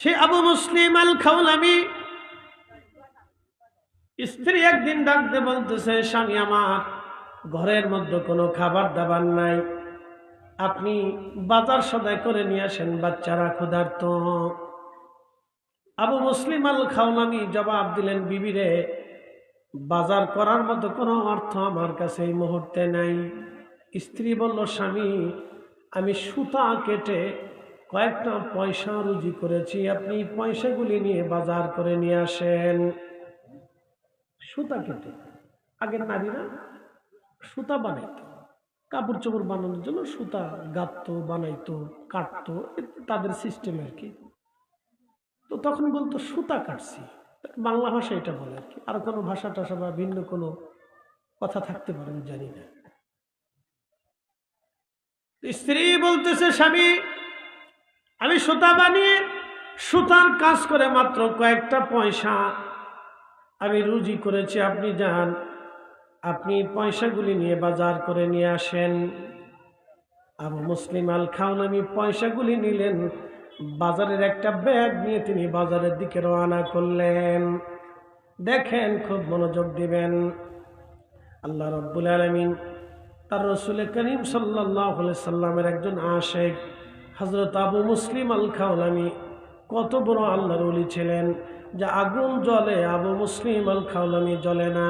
সে আবু মুসলিম আল খাউলামি স্ত্রী একদিন ডাকতে বলতেছে, স্বামী আমার, ঘরের মধ্যে কোনো খাবার দাবার নাই। আপনি বাজার সদাই করে নিয়ে আসেন, বাচ্চারা ক্ষুধার্ত। আবু মুসলিম আল খাউলামি জবাব দিলেন বিবিরে বাজার করার মতো কোনো অর্থ আমার কাছে এই মুহূর্তে নাই। স্ত্রী বলল, স্বামী, আমি সুতা কেটে কয়েকটা পয়সা রুজি করেছি, আপনি পয়সাগুলি নিয়ে বাজার করে নিয়ে আসেন। সুতা কেটে, আগের নারীরা সুতা বানাইত কাপড় চোপড় বানানোর জন্য সুতা গাঁথতো বানাইতো, কাটতো তাদের সিস্টেম আর কি। তো তখন বলতো, সুতা কাটছি। বাংলা ভাষা এটা বলে আর কি। আর কোনো ভাষা টাষা বা ভিন্ন কোনো কথা থাকতে পারে জানি না। স্ত্রী বলতেছে, স্বামী আমি সুতা বানিয়ে, সুতার কাজ করে মাত্র কয়েকটা পয়সা আমি রুজি করেছি। আপনি যান, আপনি পয়সাগুলি নিয়ে বাজার করে নিয়ে আসেন। আবু মুসলিম আল খাউন আমি পয়সাগুলি নিলেন, বাজারের একটা ব্যাগ নিয়ে তিনি বাজারের দিকে রওনা করলেন। দেখেন, খুব মনোযোগ দিবেন। আল্লাহ রব্বুল আলমিন তার রসুল করিম সাল্লাহ সাল্লামের একজন আশেক হজরত আবু মুসলিম আল খাউলামি কত বড় আল্লাহর উলি ছিলেন যে আগুন জ্বলে আবু মুসলিম আল খাউলামি জ্বলে না।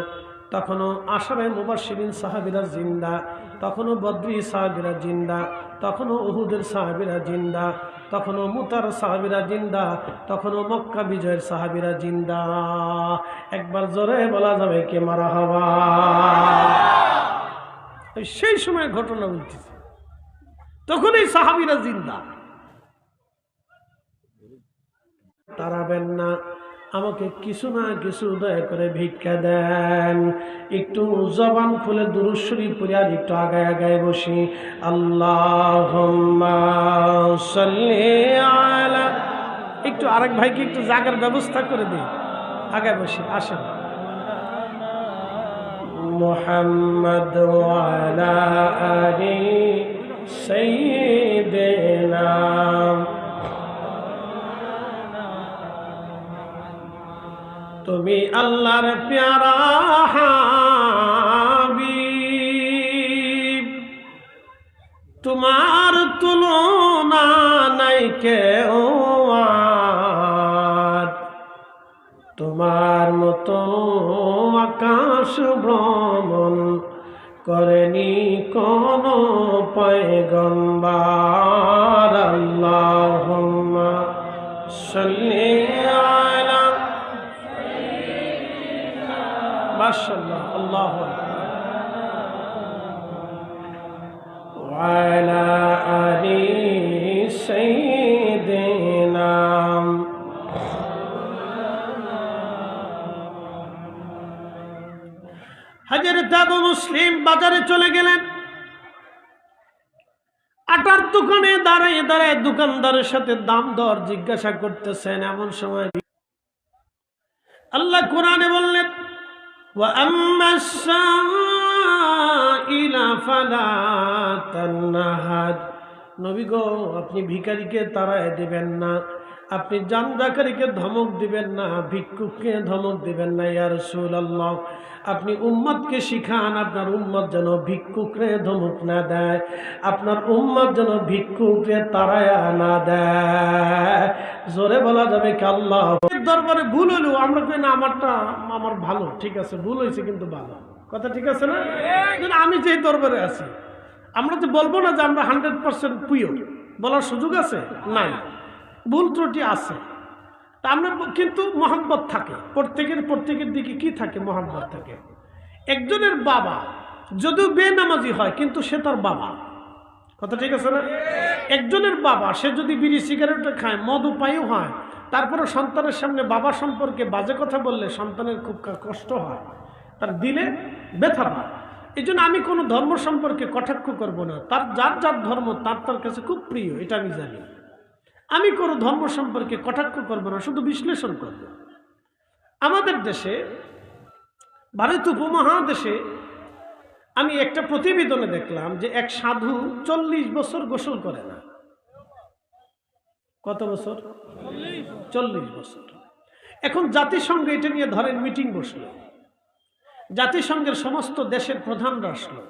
তখনও আশারে মুবাসিরিন সাহাবিরা জিন্দা, তখনও বদ্রি সাহাবিরা জিন্দা, তখনও উহুদের সাহাবিরা জিন্দা, তখনও মুতার সাহাবিরা জিন্দা, তখনও মক্কা বিজয়ের সাহাবিরা জিন্দা। একবার জোরে বলা যাবে কে মারা হবা সেই সময় ঘটনা বলতেছে তখন এই সাহাবিরা জিন্দা। তারাবেন না আমাকে কিছু না কিছু দয়া করে ভিক্ষা দেন। একটু জবান খুলে দুরুশ্বরী পরে আর একটু আগায় আগায় বসি। আল্লাহ আলা। একটু আরেক ভাইকে একটু জাগার ব্যবস্থা করে দিই আগায় বসি আসেন। মোহাম্মদ আলি সৈয়দনা তুমি আল্লাহর প্যারা হাবিব তোমার তুলনা নাই কেউ। তোমার মতো আকাশ ভ্রমণ করেনি কোন পয়গম্বার আল্লাহ সাল্লি আলা মাশাআল্লাহ আল্লাহু আকবার وعلى আবু মুসলিম বাজারে চলে গেলেন। আটার দোকানে দাঁড়ায় দাঁড়ায় দোকানদারের সাথে দাম দর জিজ্ঞাসা করতেছেন, এমন সময় আল্লাহ কোরআনে বললেন নবী গো, আপনি ভিকারিকে তারায় দেবেন না। আপনি জানদাকারীকে ধমক দিবেন না, ভিক্ষুককে ধমক দিবেন না ইয়ার আল্লাহ আপনি উম্মতকে শিখান, আপনার উম্মত যেন ভিক্ষুকরে ধমক না দেয়, আপনার উম্মত যেন ভিক্ষুকরে তাড়ায়া না দেয়। জোরে বলা যাবে কি আল্লাহ? দরবারে ভুল হলো আমরা কই, না, আমারটা, আমার ভালো, ঠিক আছে, ভুল হয়েছে কিন্তু ভালো। কথা ঠিক আছে না? আমি যে দরবারে আছি, আমরা তো বলব না যে আমরা হান্ড্রেড পার্সেন্ট পুয়ো বলার সুযোগ আছে? নাই। ভুল ত্রুটি আছে। তা আমরা কিন্তু মহাব্বত থাকে। প্রত্যেকের প্রত্যেকের দিকে কি থাকে? মহাব্বত থাকে। একজনের বাবা যদিও বেনামাজি হয়, কিন্তু সে তার বাবা। কথা ঠিক আছে না? একজনের বাবা, সে যদি বিড়ি, সিগারেট খায়, মদ উপায়ও হয় তারপরে সন্তানের সামনে বাবা সম্পর্কে বাজে কথা বললে সন্তানের খুব কষ্ট হয়, তার দিলে ব্যথা পায় এই আমি কোনো ধর্ম সম্পর্কে কটাক্ষ করব না। তার যার যার ধর্ম, তার তার কাছে খুব প্রিয়, এটা আমি জানি। আমি কোনো ধর্ম সম্পর্কে কটাক্ষ করব না, শুধু বিশ্লেষণ করব। আমাদের দেশে, ভারত উপমহাদেশে আমি একটা প্রতিবেদনে দেখলাম যে এক সাধু চল্লিশ বছর গোসল করে না। কত বছর? চল্লিশ বছর। এখন জাতিসংঘ এটা নিয়ে ধরেন মিটিং বসল। জাতিসংঘের সমস্ত দেশের প্রধানরা আসলো,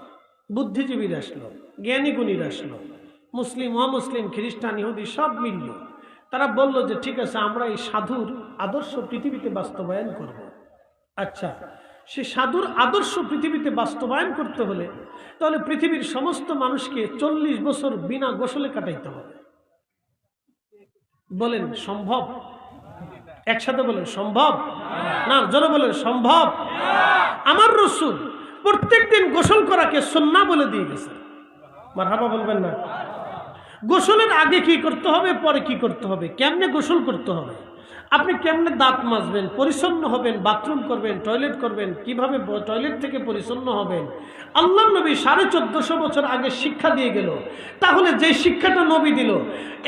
বুদ্ধিজীবীরা আসলো জ্ঞানী গুণীরা আসলো। মুসলিম, অমুসলিম, খ্রিস্টান, ইহুদি সব মিলল। তারা বলল যে, ঠিক আছে, আমরা এই সাধুর আদর্শ পৃথিবীতে বাস্তবায়ন করব। আচ্ছা সে সাধুর আদর্শ পৃথিবীতে বাস্তবায়ন করতে হলে তাহলে পৃথিবীর সমস্ত মানুষকে চল্লিশ বছর বিনা গোসলে কাটাইতে হবে। বলেন, সম্ভব? একসাথে বলেন, সম্ভব? না, জোরে বলেন, সম্ভব? আমার রসুল প্রত্যেকদিন গোসল করাকে সন্না বলে দিয়ে গেছে। মার হাবা বলবেন না। গোসলের আগে কি করতে হবে, পরে কি করতে হবে? কেমনে গোসল করতে হবে? আপনি কেমনে দাঁত মাজবেন? পরিচ্ছন্ন হবেন, বাথরুম করবেন, টয়লেট করবেন, কীভাবে টয়লেট থেকে পরিচ্ছন্ন হবেন? আল্লাহ নবী সাড়ে চোদ্দশো বছর আগে শিক্ষা দিয়ে গেল। তাহলে যে শিক্ষাটা নবী দিল,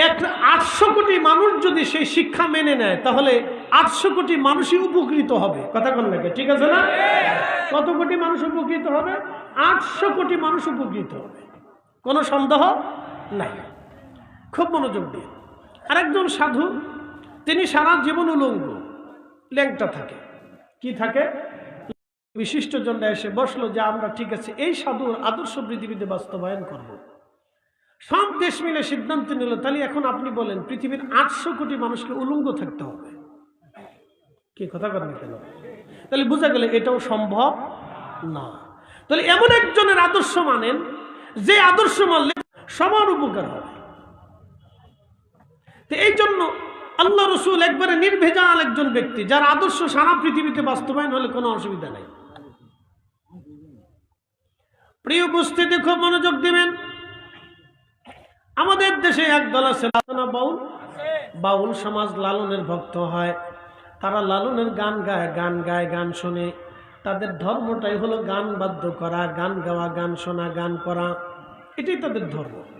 এক আটশো কোটি মানুষ যদি সেই শিক্ষা মেনে নেয়, তাহলে আটশো কোটি মানুষই উপকৃত হবে। কথা কন নাকি ঠিক আছে না? কত কোটি মানুষ উপকৃত হবে? আটশো কোটি মানুষ উপকৃত হবে। কোনো সন্দেহ নাই। খুব মনোযোগ দিয়ে। আরেকজন সাধু, তিনি সারা জীবন উলঙ্গ ল্যাংটা থাকে। কি থাকে? বিশিষ্ট জনরা এসে বসল যে, আমরা ঠিক আছে। এই সাধুর আদর্শ পৃথিবীতে বাস্তবায়ন করব। সব দেশ মিলে সিদ্ধান্ত নিল, তাহলে এখন আপনি বলেন, পৃথিবীর আটশো কোটি মানুষকে উলঙ্গ থাকতে হবে। কি কথা করেন কেন? তাহলে বোঝা গেল এটাও সম্ভব না। তাহলে এমন একজনের আদর্শ মানেন, যে আদর্শ মানলে সবার উপকার হবে। তো এই জন্য আল্লাহ রসুল একবারে নির্ভেজাল একজন ব্যক্তি, যার আদর্শ সারা পৃথিবীতে বাস্তবায়ন হলে কোনো অসুবিধা নেই। প্রিয় উপস্থিতি খুব মনোযোগ দিবেন। আমাদের দেশে একদল আছে লালনা বাউল। বাউল সমাজ লালনের ভক্ত হয়। তারা লালনের গান গায় গান গায়, গান শোনে। তাদের ধর্মটাই হলো গান বাদ্য করা, গান গাওয়া, গান শোনা, গান করা। এটাই তাদের ধর্ম।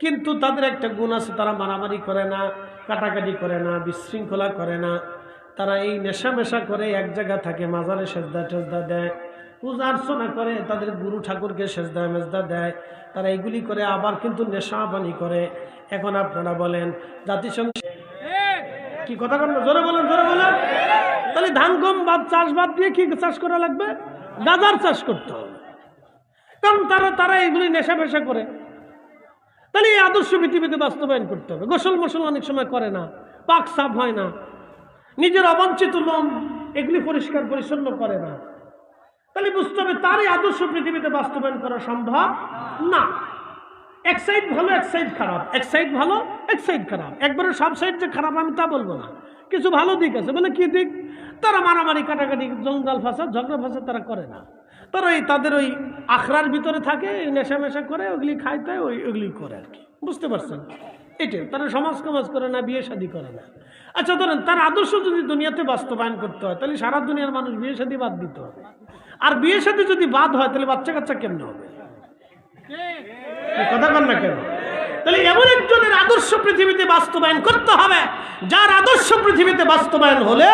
কিন্তু তাদের একটা গুণ আছে, তারা মারামারি করে না, কাটাকাটি করে না, বিশৃঙ্খলা করে না। তারা এই নেশা মেশা করে এক জায়গা থাকে, মাজারে সেজদা টেজদা দেয়, পূজা অর্চনা করে, তাদের গুরু ঠাকুরকে সেজদা মেজদা দেয়। তারা এইগুলি করে, আবার কিন্তু নেশা পানি করে। এখন আপনারা বলেন, জাতিসংঘ কি কথা বলেন জোরে বলেন জোরে বলেন। তাহলে ধান, গম বাদ চাষ বাদ দিয়ে কি চাষ করা লাগবে? গাজার চাষ করতে হবে। কারণ তারা তারা এগুলি নেশা ফেশা করে। তাহলে এই আদর্শ পৃথিবীতে বাস্তবায়ন করতে হবে। গোসল মোসল অনেক সময় করে না, পাক সাফ হয় না। নিজের অবাঞ্ছিত লোম এগুলি পরিষ্কার পরিচ্ছন্ন করে না। তাহলে বুঝতে হবে তার এই আদর্শ পৃথিবীতে বাস্তবায়ন করা সম্ভব না। এক সাইড ভালো, এক সাইড খারাপ। এক সাইড ভালো, এক সাইড খারাপ। একবারে সব সাইড যে খারাপ আমি তা বলব না। কিছু ভালো দিক আছে। বলে কি দিক? তারা মারামারি, কাটাকাটি, জঞ্জাল ফাঁসা ঝগড়া ফাঁসা তারা করে না। তারা ওই তাদের ওই আখড়ার ভিতরে থাকে নেশা মেশা করে, ওগুলি খাইতে ওই ওগুলি করে আর কি। বুঝতে পারছেন? এটাই। তারা সমাজ কমাজ করে না, বিয়ে শাদী করে না। আচ্ছা ধরেন তার আদর্শ যদি দুনিয়াতে বাস্তবায়ন করতে হয়, তাহলে সারা দুনিয়ার মানুষ বিয়ে শাদী বাদ দিতে হবে। আর বিয়ে শাদী যদি বাদ হয়, তাহলে বাচ্চা কাচ্চা কেমনে হবে? কথা বল না কেন? তাহলে এমন একজনের আদর্শ পৃথিবীতে বাস্তবায়ন করতে হবে, যার আদর্শ পৃথিবীতে বাস্তবায়ন হলে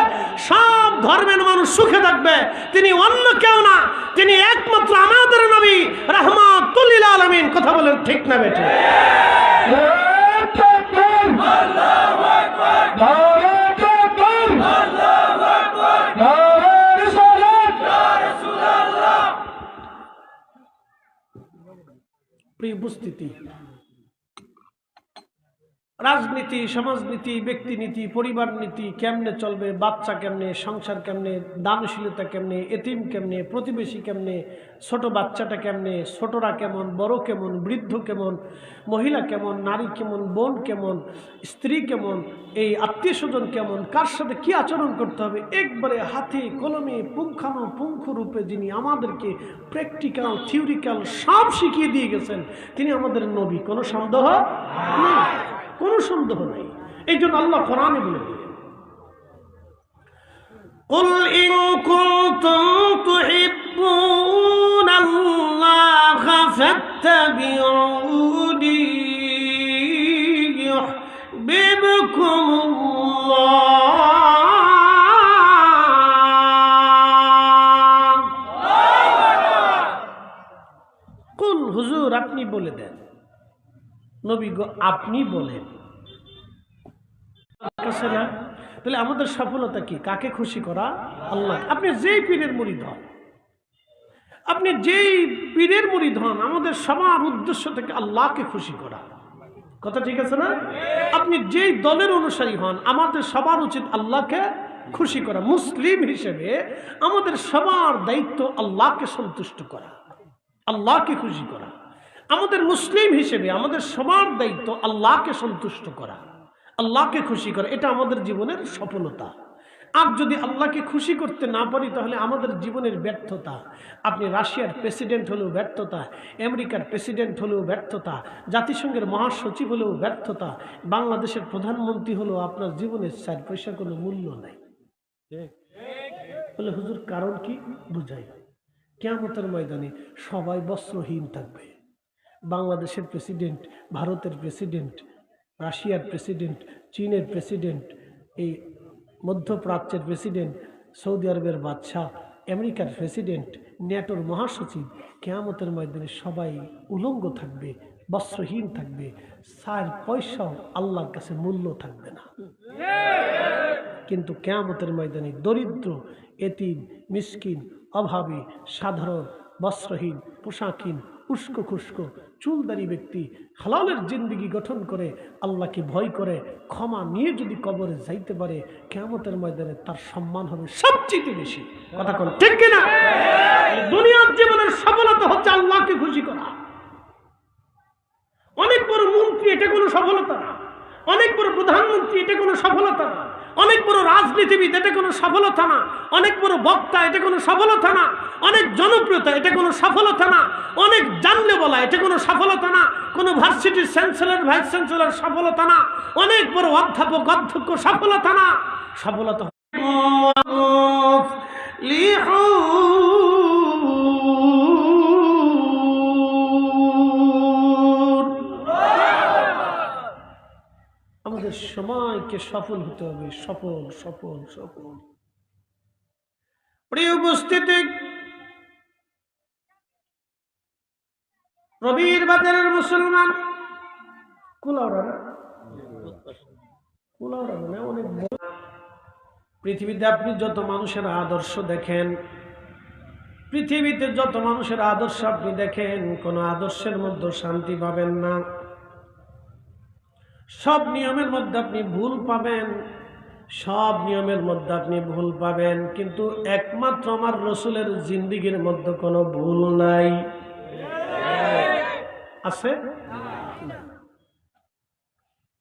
সব ধর্মের মানুষ সুখে থাকবে। তিনি অন্য কেউ না, তিনি একমাত্র আমাদের নবী রহমাতুল্লিল আলমিন। কথা বলেন ঠিক না বেঠে? প্রিয় উপস্থিতি রাজনীতি, সমাজনীতি, ব্যক্তিনীতি পরিবার নীতি কেমনে চলবে, বাচ্চা কেমনে, সংসার কেমনে, দানশীলতা কেমনে, এতিম কেমনে, প্রতিবেশী কেমনে, ছোট বাচ্চাটা কেমনে, ছোটরা কেমন, বড় কেমন, বৃদ্ধ কেমন, মহিলা কেমন, নারী কেমন, বোন কেমন, স্ত্রী কেমন, এই আত্মীয় স্বজন কেমন, কার সাথে কী আচরণ করতে হবে, একবারে হাতে কলমে পুঙ্খানো পুঙ্খ রূপে যিনি আমাদেরকে প্র্যাকটিক্যাল, থিওরিক্যাল সব শিখিয়ে দিয়ে গেছেন, তিনি আমাদের নবী। কোনো সন্দেহ? নেই কোনো সন্দেহ নেই এই জন্য আল্লাহ কোরআনে বলে দিলেন قل إن كنتم تحبون الله فاتبعوني يحببكم الله কুল হুজুর আপনি বলে দেন নবী গো আপনি বলেন কাছে না তাহলে আমাদের সফলতা কি? কাকে খুশি করা? আল্লাহ। আপনি যেই পীরের মুড়ি হন আপনি যেই পীরের মুড়িদ হন আমাদের সবার উদ্দেশ্য থেকে আল্লাহকে খুশি করা। কথা ঠিক আছে না? আপনি যেই দলের অনুসারী হন, আমাদের সবার উচিত আল্লাহকে খুশি করা। মুসলিম হিসেবে আমাদের সবার দায়িত্ব আল্লাহকে সন্তুষ্ট করা, আল্লাহকে খুশি করা। আমাদের মুসলিম হিসেবে আমাদের সবার দায়িত্ব আল্লাহকে সন্তুষ্ট করা। আল্লাহকে খুশি করা, এটা আমাদের জীবনের সফলতা। আর যদি আল্লাহকে খুশি করতে না পারি, তাহলে আমাদের জীবনের ব্যর্থতা। আপনি রাশিয়ার প্রেসিডেন্ট হলেও ব্যর্থতা, আমেরিকার প্রেসিডেন্ট হলেও ব্যর্থতা, জাতিসংঘের মহাসচিব হলেও ব্যর্থতা, বাংলাদেশের প্রধানমন্ত্রী হলেও আপনার জীবনের চার পয়সার কোনো মূল্য নাই। বলে, হুজুর, কারণ কি? বুঝাই। কেমতের ময়দানে সবাই বস্ত্রহীন থাকবে। বাংলাদেশের প্রেসিডেন্ট, ভারতের প্রেসিডেন্ট রাশিয়ার প্রেসিডেন্ট চীনের প্রেসিডেন্ট এই মধ্যপ্রাচ্যের প্রেসিডেন্ট সৌদি আরবের বাদশাহ, আমেরিকার প্রেসিডেন্ট ন্যাটোর মহাসচিব, কেয়ামতের ময়দানে সবাই উলঙ্গ থাকবে, বস্ত্রহীন থাকবে, সার পয়সাও আল্লাহর কাছে মূল্য থাকবে না। কিন্তু কেয়ামতের ময়দানে দরিদ্র, এতিম, মিসকিন, অভাবী, সাধারণ, বস্ত্রহীন, পোশাকহীন উস্কো খুস্কো চুলদারি ব্যক্তি, হালালের জিন্দিগি গঠন করে, আল্লাহকে ভয় করে, ক্ষমা নিয়ে যদি কবরে যাইতে পারে কেমতের ময়দানে তার সম্মান হবে সবচেয়ে বেশি। কথা কোন, ঠিক কিনা? দুনিয়ার জীবনের সফলতা হচ্ছে আল্লাহকে খুশি করা। অনেক বড় মন্ত্রী, এটা কোনো সফলতা না। অনেক বড় প্রধানমন্ত্রী, এটা কোনো সফলতা না। অনেক বড় রাজনীতিবিদ, এটা কোনো সফলতা না। অনেক বড় বক্তা, এটা কোনো সফলতা না। অনেক জনপ্রিয়তা, এটা কোনো সফলতা না। অনেক জানলে বলা, এটা কোনো সফলতা না। কোনো ভার্সিটির চ্যান্সেলর, ভাইস চ্যান্সেলর সফলতা না। অনেক বড় অধ্যাপক, অধ্যক্ষ সফলতা না। সফলতা সময়কে সফল হতে হবে। সফল সফল সফল। প্রিয় উপস্থিতি, রবির বাজারের মুসলমান মানে অনেক পৃথিবীতে আপনি যত মানুষের আদর্শ দেখেন, পৃথিবীতে যত মানুষের আদর্শ আপনি দেখেন, কোন আদর্শের মধ্যে শান্তি পাবেন না। সব নিয়মের মধ্যে আপনি ভুল পাবেন, সব নিয়মের মধ্যে আপনি ভুল পাবেন, কিন্তু একমাত্র আমার রসুলের জিন্দিগির মধ্যে কোনো ভুল নাই। আছে?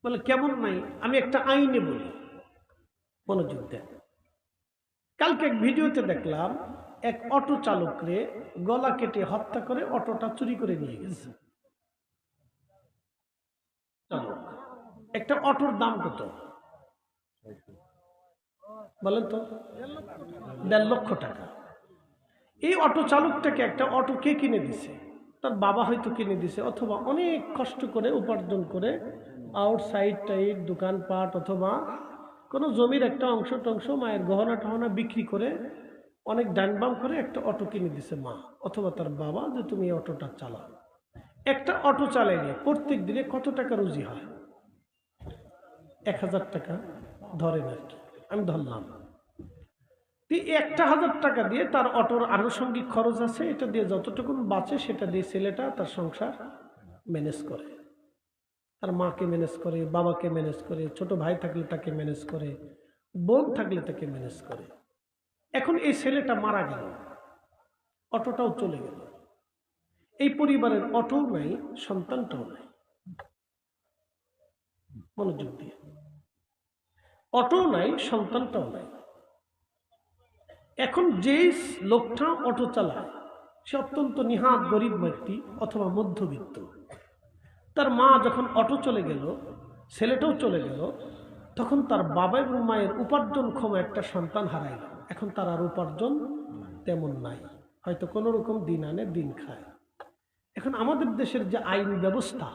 বলে, কেমন নাই? আমি একটা আইনে বলি। মনোযোগ দেন। কালকে এক ভিডিওতে দেখলাম, এক অটো চালকরে গলা কেটে হত্যা করে অটোটা চুরি করে নিয়ে গেছে। চালক। একটা অটোর দাম কত? বলেন তো। দেড় লক্ষ টাকা। এই অটো চালকটাকে একটা অটো কে কিনে দিছে? তার বাবা হয়তো কিনে দিছে, অথবা অনেক কষ্ট করে উপার্জন করে আউটসাইড টাইড দোকানপাট অথবা কোনো জমির একটা অংশ টংশ মায়ের গহনা টহনা বিক্রি করে অনেক ডান বাম করে একটা অটো কিনে দিছে মা, অথবা তার বাবা যে তুমি এই অটোটা চালাও। একটা অটো চালাইলে প্রত্যেক দিনে কত টাকা রুজি হয়? এক হাজার টাকা ধরেন আর কি। আমি ধরলাম। একটা হাজার টাকা দিয়ে তার অটোর আনুষঙ্গিক খরচ আছে, এটা দিয়ে যতটুকু বাঁচে সেটা দিয়ে ছেলেটা তার সংসার ম্যানেজ করে। তার মাকে ম্যানেজ করে, বাবাকে ম্যানেজ করে, ছোট ভাই থাকলে তাকে ম্যানেজ করে, বোন থাকলে তাকে ম্যানেজ করে। এখন এই ছেলেটা মারা গেল। অটোটাও চলে গেল। এই পরিবারের অটোও নাই, সন্তানটাও নাই। মনোযোগ দিয়ে। অটো নাই, সন্তানটাও নাই। এখন যে লোকটা অটো চালায়, সে অত্যন্ত নিহাত গরিব ব্যক্তি অথবা মধ্যবিত্ত। তার মা যখন অটো চলে গেল, ছেলেটাও চলে গেল, তখন তার বাবা এবং মায়ের উপার্জনক্ষম একটা সন্তান হারাইল। এখন তার আর উপার্জন তেমন নাই। হয়তো কোনো রকম দিন আনে, দিন খায়। এখন আমাদের দেশের যে আইন ব্যবস্থা,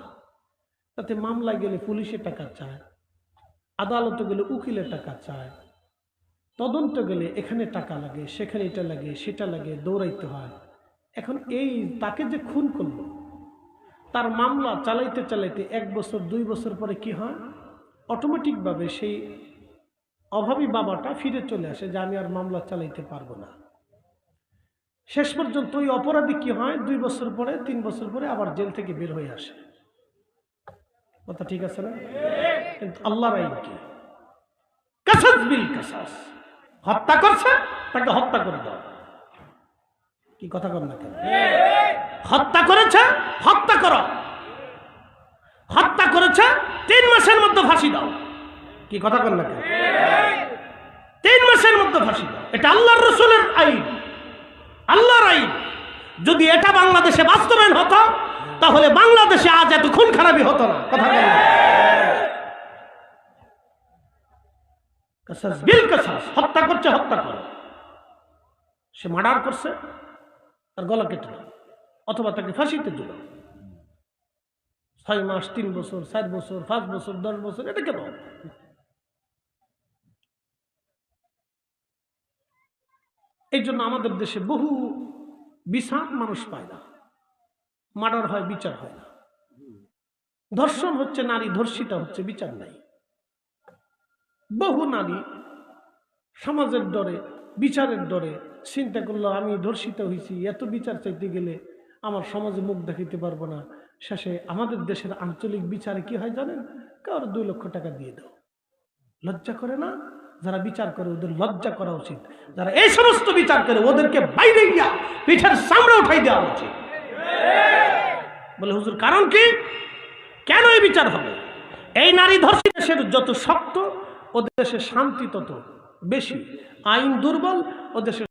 তাতে মামলায় গেলে পুলিশে টাকা চায় আদালতে গেলে উকিলে টাকা চায়। তদন্ত গেলে এখানে টাকা লাগে, সেখানে এটা লাগে, সেটা লাগে, দৌড়াইতে হয়। এখন এই তাকে যে খুন করল, তার মামলা চালাইতে চালাইতে এক বছর, দুই বছর পরে কি হয়? অটোমেটিকভাবে সেই অভাবী বাবাটা ফিরে চলে আসে যে, আমি আর মামলা চালাইতে পারব না। শেষ পর্যন্ত ওই অপরাধী কি হয়? দুই বছর পরে, তিন বছর পরে আবার জেল থেকে বের হয়ে আসে। কথা ঠিক আছে না? কিন্তু আল্লাহর আইন কি? কাসাস বিল কাসাস। হত্যা করছে, তাকে হত্যা করে দাও। কি কথা কর না কেন? হত্যা করেছে, হত্যা করো। হত্যা করেছে, তিন মাসের মধ্যে ফাঁসি দাও। কি কথা কর না কেন? তিন মাসের মধ্যে ফাঁসি দাও। এটা আল্লাহর রসুলের আইন। আল্লাহর আইন। যদি এটা বাংলাদেশে বাস্তবায়ন হতো তাহলে বাংলাদেশে আজ এত খুন খারাপই হতো না। কথা বল হত্যা করছে, হত্যা করো। সে মার্ডার করছে আর গলা কেটে অথবা তাকে ফাঁসিতে দিল। ছয় মাস, তিন বছর বছর, পাঁচ বছর, দশ বছর, এটা কেন? এই জন্য আমাদের দেশে বহু বিচার মানুষ পায় না। মার্ডার হয়, বিচার হয় না। ধর্ষণ হচ্ছে নারী, ধর্ষিতা হচ্ছে বিচার নাই। বহু নারী সমাজের ডরে, বিচারের ডরে চিন্তা করল, আমি ধর্ষিত হয়েছি, এত বিচার চাইতে গেলে আমার সমাজে মুখ দেখাইতে পারব না। শেষে আমাদের দেশের আঞ্চলিক বিচারে কি হয় জানেন? কারোর দুই লক্ষ টাকা দিয়ে দাও। লজ্জা করে না? যারা বিচার করে ওদের লজ্জা করা উচিত। যারা এই সমস্ত বিচার করে ওদেরকে বাইরে গিয়া পিঠের সামনে উঠাই দেওয়া উচিত। বলে, হুজুর, কারণ কি? কেন এই বিচার হবে? এই নারী ধর্ষী দেশের যত শক্ত, ও দেশে শান্তি তত বেশি। আইন দুর্বল, ও দেশের